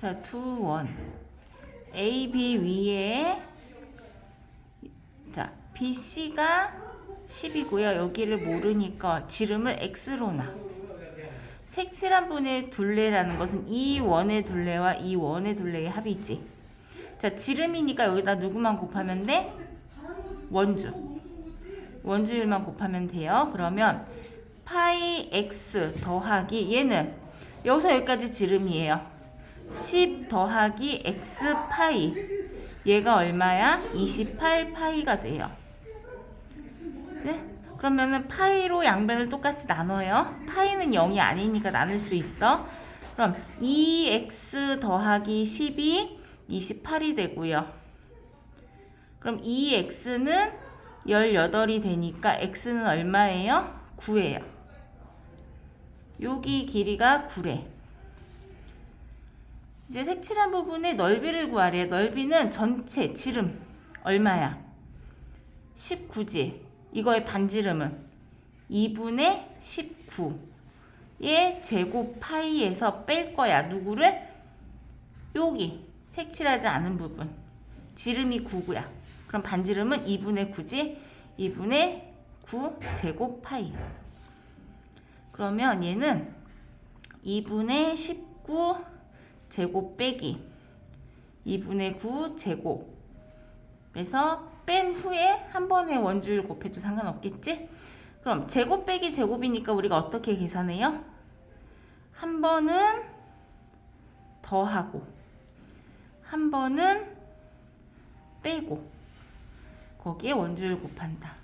자, 두 원. A, B 위에 자, B, C가 10이고요. 여기를 모르니까 지름을 X로 놔. 색칠한 분의 둘레라는 것은 이 원의 둘레와 이 원의 둘레의 합이지. 자, 지름이니까 여기다 누구만 곱하면 돼? 원주. 원주율만 곱하면 돼요. 그러면 파이 x 더하기 얘는 여기서 여기까지 지름이에요. 10 더하기 x 파이 얘가 얼마야? 28 파이가 돼요. 네? 그러면은 파이로 양변을 똑같이 나눠요. 파이는 0이 아니니까 나눌 수 있어. 그럼 2x 더하기 10이 28이 되고요. 그럼 2x는 18이 되니까 x는 얼마예요? 9예요. 여기 길이가 9래. 이제 색칠한 부분의 넓이를 구하래. 넓이는 전체 지름 얼마야? 19지. 이거의 반지름은 2분의 19의 제곱 파이에서 뺄 거야. 누구를? 여기 색칠하지 않은 부분. 지름이 9고야. 그럼 반지름은 2분의 9지? 2분의 9 제곱 파이. 그러면 얘는 2분의 19 제곱 빼기 2분의 9 제곱 그래서 뺀 후에 한 번에 원주율 곱해도 상관없겠지? 그럼 제곱 빼기 제곱이니까 우리가 어떻게 계산해요? 한 번은 더하고 한 번은 빼고 거기에 원주율 곱한다.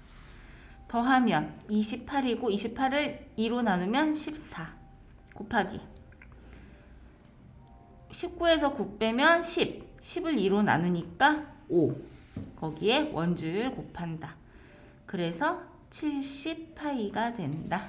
더하면 28이고 28을 2로 나누면 14 곱하기 19에서 9 빼면 10 10을 2로 나누니까 5 거기에 원주율 곱한다. 그래서 70파이가 된다.